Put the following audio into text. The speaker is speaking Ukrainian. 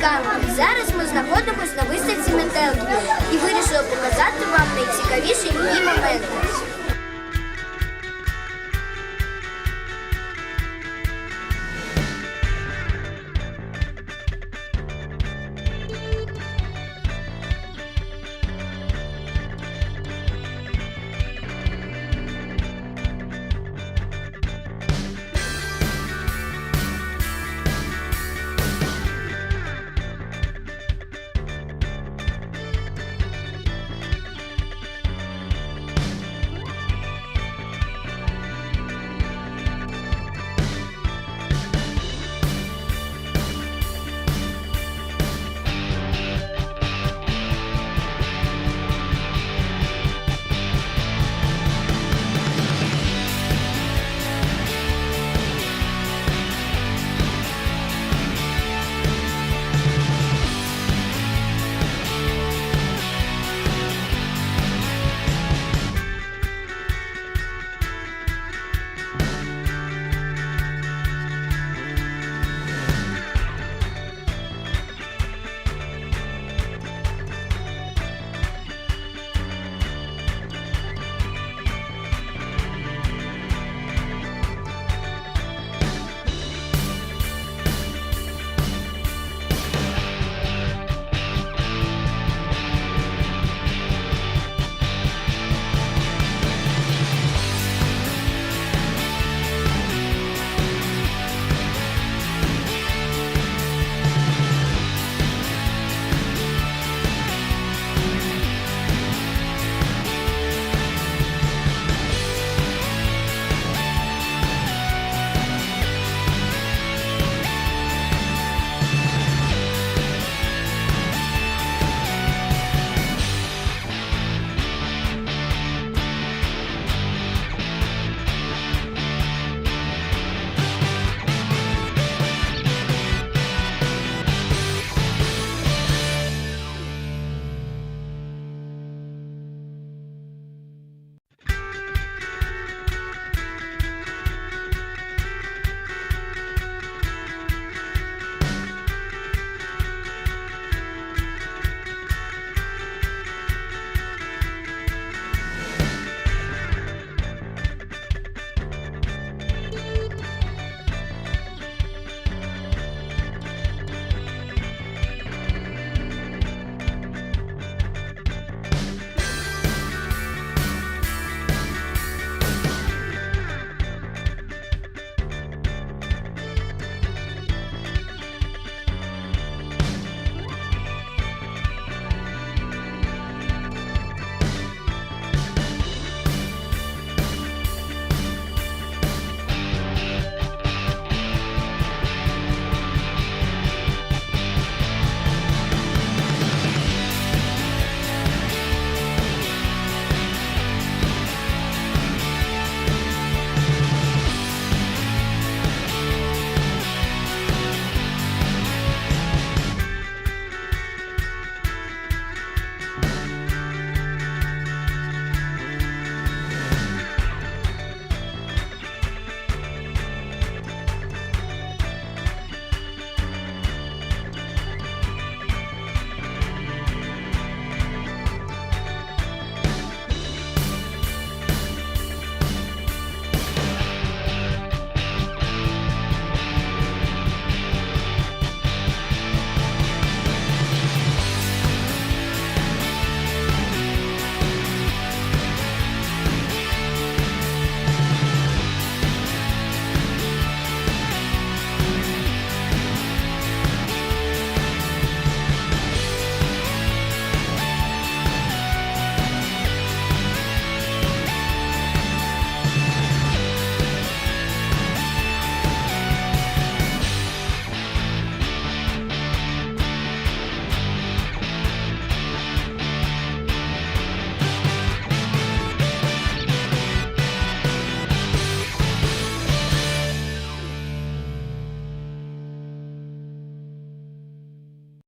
цікавими. Зараз ми знаходимося на виставці метеликів і вирішили показати вам найцікавіші її моменти.